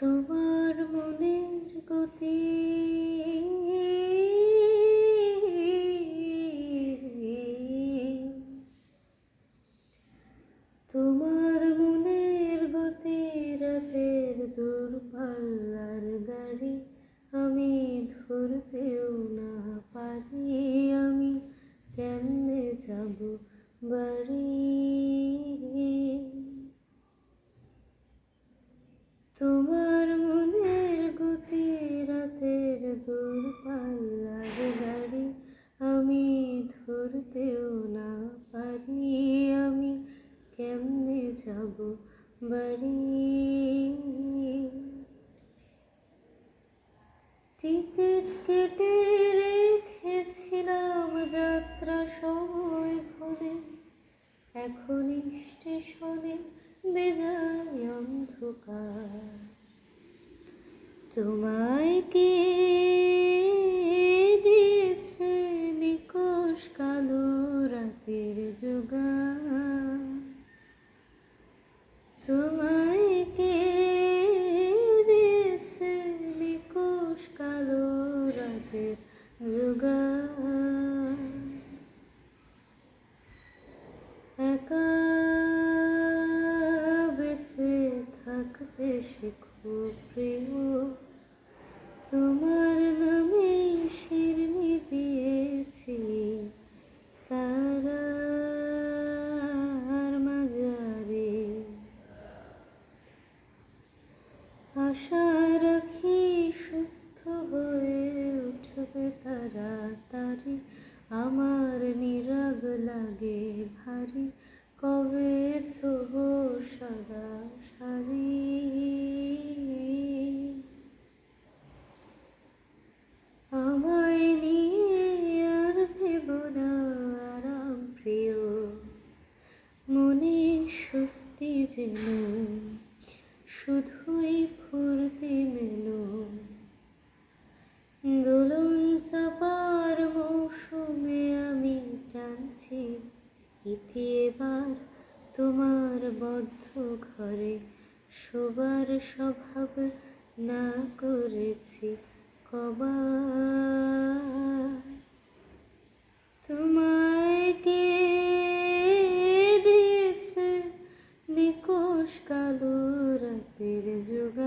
তোমার মনের গতি। তোমার মনের গতি রাতের দূরপাল্লার গাড়ি, আমি ধরতেও না পারি, আমি কেমনে যাব বাড়ি? ধরতেও না পারি আমি কেমনে যাব বাড়ি? টিকিট কেটে রেখেছিলাম যাত্রা সময় ভরে এখন স্টেশনে বেজায় অন্ধকার। তোমায় কে তোমায় কে কালো বেঁচে থাকতে শেখো প্রিয়। তোমার আমার নিরাগ লাগে ভারী, কবে ছোব সাদা শাড়ি আমায় নিয়ে আর ভেব না, আরাম প্রিয়। মনে স্বস্তি যেন শুধুই তোমার বদ্ধ ঘরে শোবার স্বভাব না করেছি কবার তোমায় কে নিকশ কালো রাতের যোগা